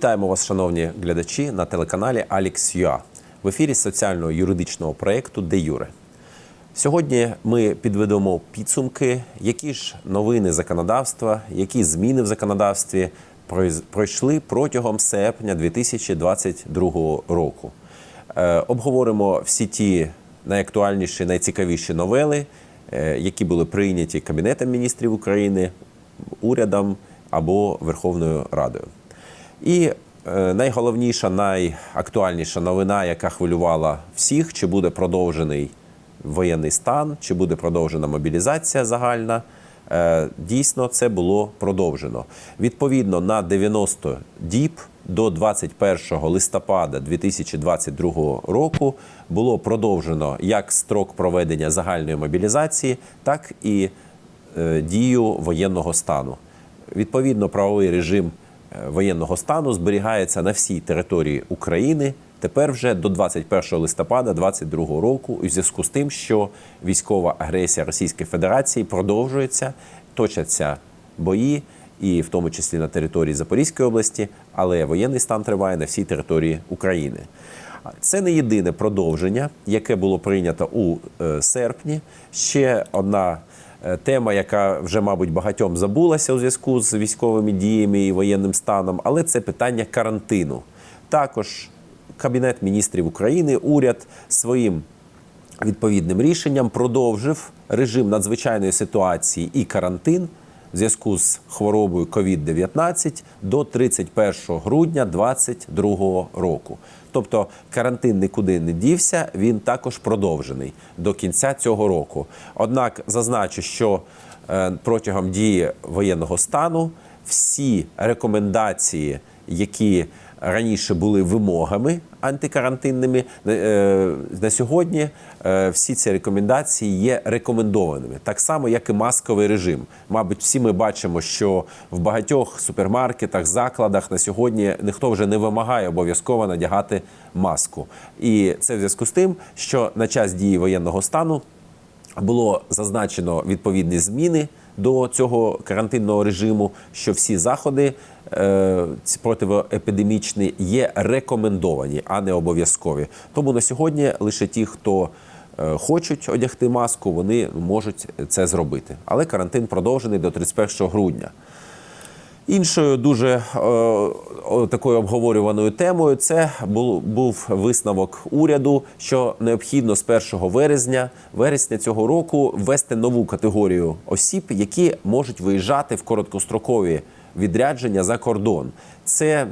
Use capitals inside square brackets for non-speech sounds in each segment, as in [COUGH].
Вітаємо вас, шановні глядачі, на телеканалі Алікс.ua в ефірі соціально-юридичного проєкту Де Юре. Сьогодні ми підведемо підсумки, які ж новини законодавства, які зміни в законодавстві пройшли протягом серпня 2022 року. Е, Обговоримо всі ті найактуальніші, найцікавіші новели, е, які були прийняті Кабінетом міністрів України, урядом або Верховною Радою. І е, найголовніша, найактуальніша новина, яка хвилювала всіх, чи буде продовжений воєнний стан, чи буде продовжена мобілізація загальна. Е, Дійсно, це було продовжено. Відповідно, на 90 діб до 21 листопада 2022 року було продовжено як строк проведення загальної мобілізації, так і е, дію воєнного стану. Відповідно, правовий режим воєнного стану зберігається на всій території України. Тепер вже до 21 листопада 2022 року, у зв'язку з тим, що військова агресія Російської Федерації продовжується, точаться бої, і в тому числі на території Запорізької області, але воєнний стан триває на всій території України. Це не єдине продовження, яке було прийнято у е, серпні. Ще одна е, тема, яка вже, мабуть, багатьом забулася у зв'язку з військовими діями і воєнним станом, але це питання карантину. Також Кабінет міністрів України, уряд своїм відповідним рішенням продовжив режим надзвичайної ситуації і карантин в зв'язку з хворобою COVID-19 до 31 грудня 2022 року. Тобто карантин нікуди не дівся, він також продовжений до кінця цього року. Однак зазначу, що е, протягом дії воєнного стану всі рекомендації, які раніше були вимогами антикарантинними, е, на сьогодні е, всі ці рекомендації є рекомендованими, так само як і масковий режим. Мабуть, всі ми бачимо, що в багатьох супермаркетах, закладах на сьогодні ніхто вже не вимагає обов'язково надягати маску. І це в зв'язку з тим, що на час дії воєнного стану було зазначено відповідні зміни до цього карантинного режиму, що всі заходи е, ці протиепідемічні є рекомендовані, а не обов'язкові. Тому на сьогодні лише ті, хто е, хочуть одягти маску, вони можуть це зробити. Але карантин продовжений до 31 грудня. Іншою дуже е, о, такою обговорюваною темою це був, був висновок уряду, що необхідно з 1 вересня, вересня цього року ввести нову категорію осіб, які можуть виїжджати в короткострокові відрядження за кордон. Це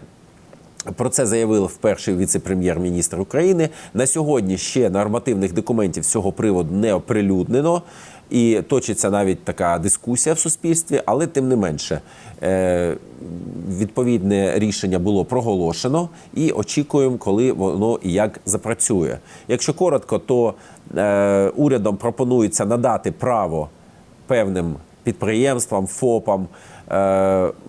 про це заявив вперше віце-прем'єр-міністр України. На сьогодні ще нормативних документів цього приводу не оприлюднено. І точиться навіть така дискусія в суспільстві, але тим не менше е, відповідне рішення було проголошено і очікуємо, коли воно і як запрацює. Якщо коротко, то е, урядом пропонується надати право певним підприємствам, ФОПам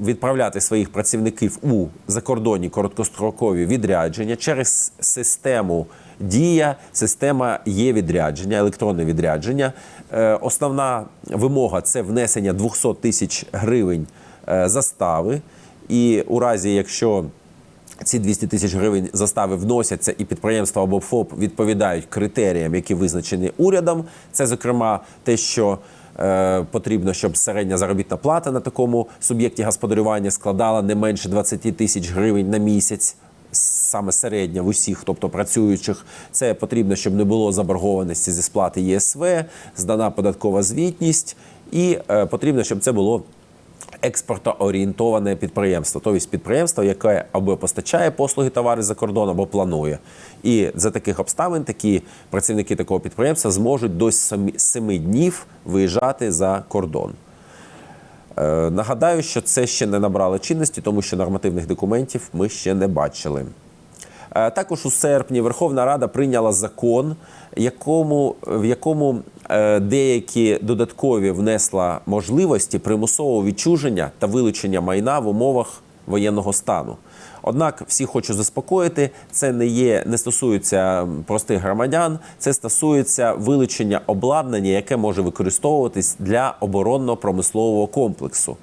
відправляти своїх працівників у закордонні короткострокові відрядження через систему дія, система є відрядження, електронне відрядження. Е, Основна вимога це внесення 200 тисяч гривень е, застави. І у разі, якщо ці 200 тисяч гривень застави вносяться, і підприємства або ФОП відповідають критеріям, які визначені урядом. Це, зокрема, те, що е, потрібно, щоб середня заробітна плата на такому суб'єкті господарювання складала не менше 20 тисяч гривень на місяць. Саме середня в усіх, тобто працюючих, це потрібно, щоб не було заборгованості зі сплати ЄСВ, здана податкова звітність, і е, потрібно, щоб це було експортоорієнтоване підприємство, тобто підприємство, яке або постачає послуги товари за кордон, або планує. І за таких обставин такі працівники такого підприємства зможуть до 7 днів виїжджати за кордон. Е, Нагадаю, що це ще не набрало чинності, тому що нормативних документів ми ще не бачили. Е, Також у серпні Верховна Рада прийняла закон, якому, в якому деякі додаткові внесла можливості примусового відчуження та вилучення майна в умовах воєнного стану. Однак всі хочу заспокоїти, це не є, не стосується простих громадян, це стосується вилучення обладнання, яке може використовуватись для оборонно-промислового комплексу.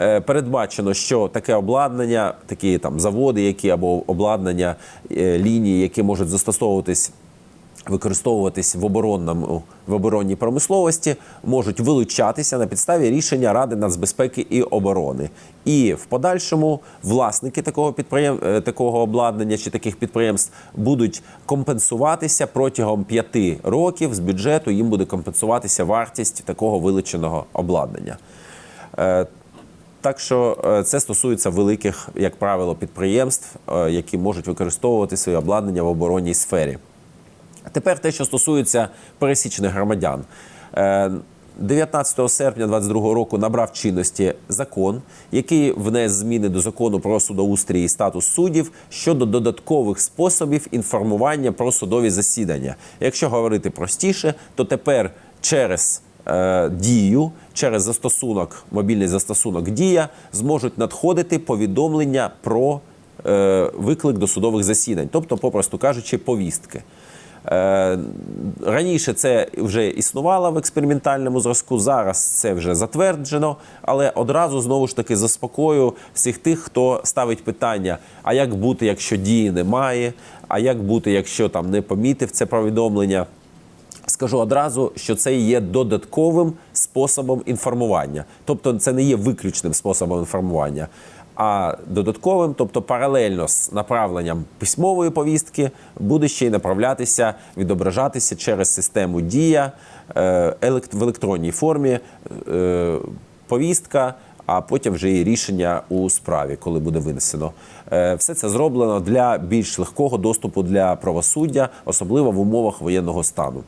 Е, Передбачено, що таке обладнання, такі там заводи, які або обладнання е, лінії, які можуть застосовуватись використовуватись в оборонному в оборонній промисловості, можуть вилучатися на підставі рішення Ради нацбезпеки і оборони. І в подальшому власники такого підприєм... е, такого обладнання чи таких підприємств будуть компенсуватися протягом п'яти років з бюджету. Їм буде компенсуватися вартість такого вилученого обладнання. Е, так що е, це стосується великих, як правило, підприємств, які можуть використовувати своє обладнання в оборонній сфері. Тепер те, що стосується пересічних громадян. Е, 19 серпня 2022 року набрав чинності закон, який внес зміни до закону про судоустрій і статус суддів щодо додаткових способів інформування про судові засідання. Якщо говорити простіше, то тепер через е, дію, через застосунок, мобільний застосунок Дія зможуть надходити повідомлення про е, виклик до судових засідань, тобто, попросту кажучи, повістки. Е, Раніше це вже існувало в експериментальному зразку. Зараз це вже затверджено, але одразу знову ж таки заспокою всіх тих, хто ставить питання: а як бути, якщо дії немає? А як бути, якщо там не помітив це повідомлення? Скажу одразу, що це є додатковим способом інформування, тобто це не є виключним способом інформування, а додатковим, тобто паралельно з направленням письмової повістки, буде ще й направлятися, відображатися через систему Дія е, в електронній формі е, повістка. А потім вже і рішення у справі, коли буде винесено. Е, Все це зроблено для більш легкого доступу для правосуддя, особливо в умовах воєнного стану.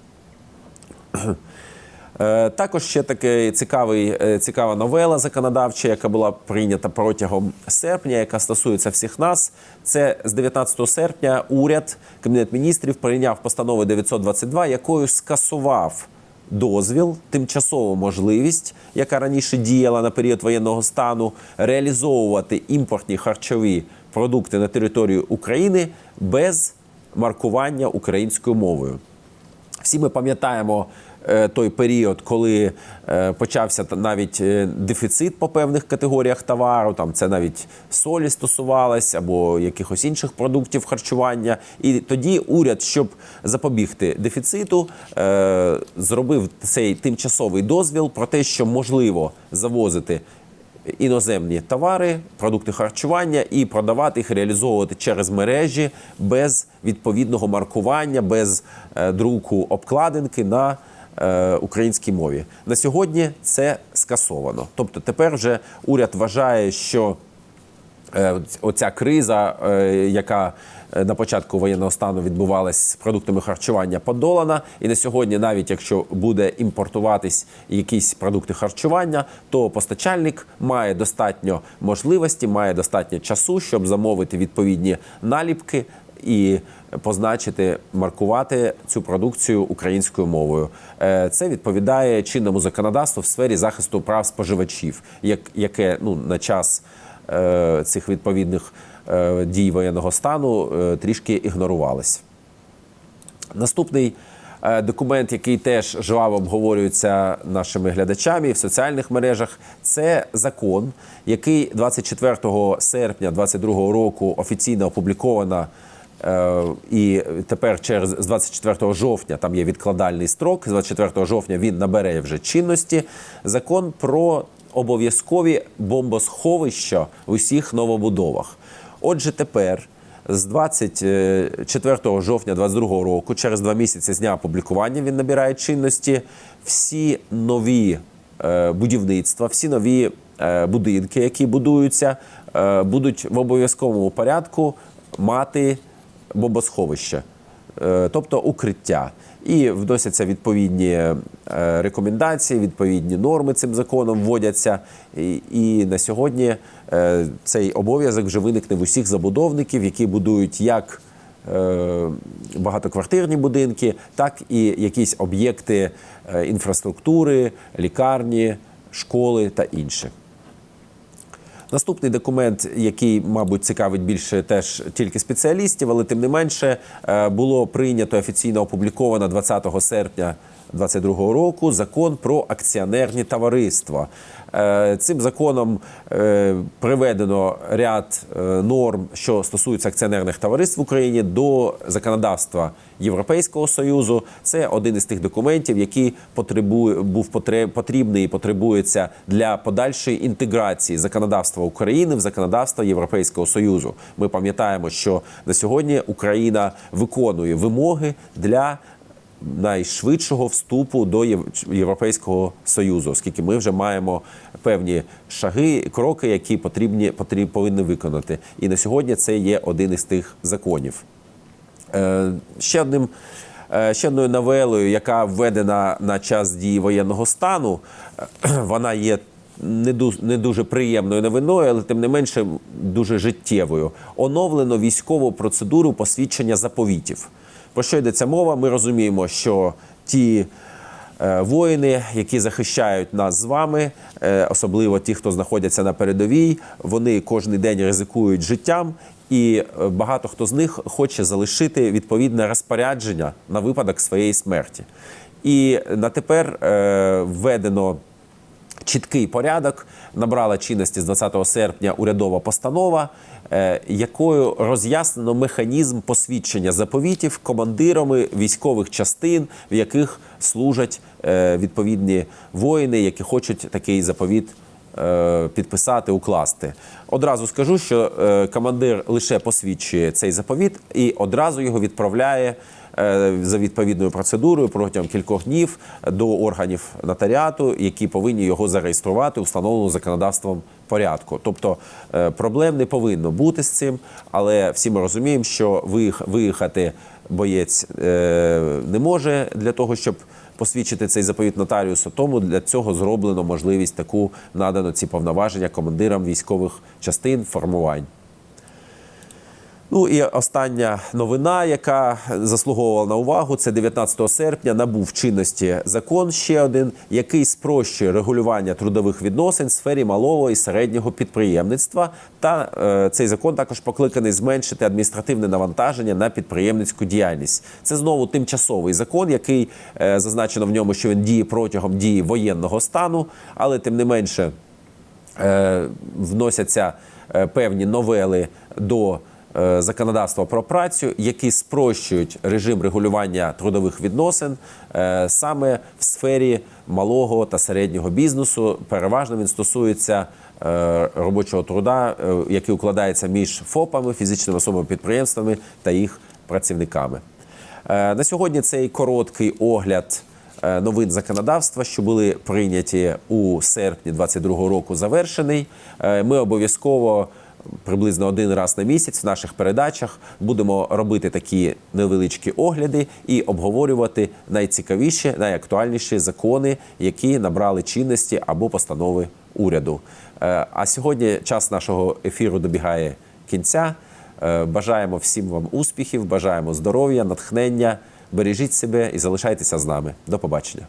Е, Також ще такий цікавий, е, цікава новела законодавча, яка була прийнята протягом серпня, яка стосується всіх нас. Це з 19 серпня уряд, Кабінет міністрів прийняв постанову 922, якою скасував дозвіл, тимчасову можливість, яка раніше діяла на період воєнного стану, реалізовувати імпортні харчові продукти на територію України без маркування українською мовою. Всі ми пам'ятаємо той період, коли е, почався навіть е, дефіцит по певних категоріях товару. Там це навіть солі стосувалось або якихось інших продуктів харчування. І тоді уряд, щоб запобігти дефіциту, е, зробив цей тимчасовий дозвіл про те, що можливо завозити іноземні товари, продукти харчування і продавати їх, реалізовувати через мережі без відповідного маркування, без е, друку обкладинки на е, українській мові. На сьогодні це скасовано. Тобто тепер вже уряд вважає, що Е, оця криза, е, яка е, на початку воєнного стану відбувалась з продуктами харчування, подолана. І на сьогодні, навіть якщо буде імпортуватись якісь продукти харчування, то постачальник має достатньо можливості, має достатньо часу, щоб замовити відповідні наліпки. І позначити, маркувати цю продукцію українською мовою. Е, Це відповідає чинному законодавству в сфері захисту прав споживачів, яке ну на час е, цих відповідних е, дій воєнного стану трішки ігнорувались. Наступний документ, який теж жваво обговорюється нашими глядачами в соціальних мережах, це закон, який 24 серпня 2022 року офіційно опубліковано. Е, І тепер через з 24 жовтня там є відкладальний строк. З 24 жовтня він набере вже чинності. Закон про обов'язкові бомбосховища в усіх новобудовах. Отже, тепер з 24 жовтня 2022 року, через два місяці з дня опублікування, він набирає чинності. Всі нові е, будівництва, всі нові е, будинки, які будуються, будуть в обов'язковому порядку мати бомбосховище, е, тобто укриття. І вносяться відповідні е, рекомендації, відповідні норми цим законом вводяться. І, на сьогодні е, цей обов'язок вже виникне в усіх забудовників, які будують як багатоквартирні будинки, так і якісь об'єкти інфраструктури, лікарні, школи та інше. Наступний документ, який, мабуть, цікавить більше теж тільки спеціалістів, але тим не менше е, було прийнято офіційно опубліковано 20 серпня 22 року закон про акціонерні товариства. Е, Цим законом е, приведено ряд е, норм, що стосуються акціонерних товариств в Україні до законодавства Європейського союзу. Це один із тих документів, який потребує був потрібний і потребується для подальшої інтеграції законодавства України в законодавство Європейського союзу. Ми пам'ятаємо, що на сьогодні Україна виконує вимоги для найшвидшого вступу до Європейського союзу, оскільки ми вже маємо певні шаги, кроки, які потрібні потріб, повинні виконати. І на сьогодні це є один із тих законів. Е, Ще одним. е, Ще одною новелою, яка введена на час дії воєнного стану, [CLEARS THROAT] вона є не дуже приємною новиною, але тим не менше дуже життєвою. Оновлено військову процедуру посвідчення заповітів. Про що йдеться мова? Ми розуміємо, що ті е, воїни, які захищають нас з вами, е, особливо ті, хто знаходяться на передовій, вони кожен день ризикують життям, і е, багато хто з них хоче залишити відповідне розпорядження на випадок своєї смерті. І на тепер е, введено чіткий порядок. Набрала чинності з 20 серпня урядова постанова, е, якою роз'яснено механізм посвідчення заповітів командирами військових частин, в яких служать е, відповідні воїни, які хочуть такий заповіт е, підписати, укласти. Одразу скажу, що командир лише посвідчує цей заповіт і одразу його відправляє за відповідною процедурою протягом кількох днів до органів нотаріату, які повинні його зареєструвати у встановленому законодавством порядку. Тобто е, проблем не повинно бути з цим, але всі ми розуміємо, що виїхати боєць е, не може для того, щоб посвідчити цей заповіт нотаріусу. Тому для цього зроблено можливість таку надано ці повноваження командирам військових частин формувань. Ну і остання новина, яка заслуговувала на увагу, це 19 серпня набув чинності закон ще один, який спрощує регулювання трудових відносин в сфері малого і середнього підприємництва. Та е, цей закон також покликаний зменшити адміністративне навантаження на підприємницьку діяльність. Це знову тимчасовий закон, який е, зазначено в ньому, що він діє протягом дії воєнного стану, але тим не менше е, вносяться е, певні новели до законодавства про працю, які спрощують режим регулювання трудових відносин е, саме в сфері малого та середнього бізнесу. Переважно він стосується е, робочого труда, е, який укладається між ФОПами, фізичними особами підприємствами та їх працівниками. Е, На сьогодні цей короткий огляд е, новин законодавства, що були прийняті у серпні 2022 року, завершений. Е, Ми обов'язково приблизно один раз на місяць в наших передачах будемо робити такі невеличкі огляди і обговорювати найцікавіші, найактуальніші закони, які набрали чинності або постанови уряду. Е, А сьогодні час нашого ефіру добігає кінця. Е, Бажаємо всім вам успіхів, бажаємо здоров'я, натхнення. Бережіть себе і залишайтеся з нами. До побачення.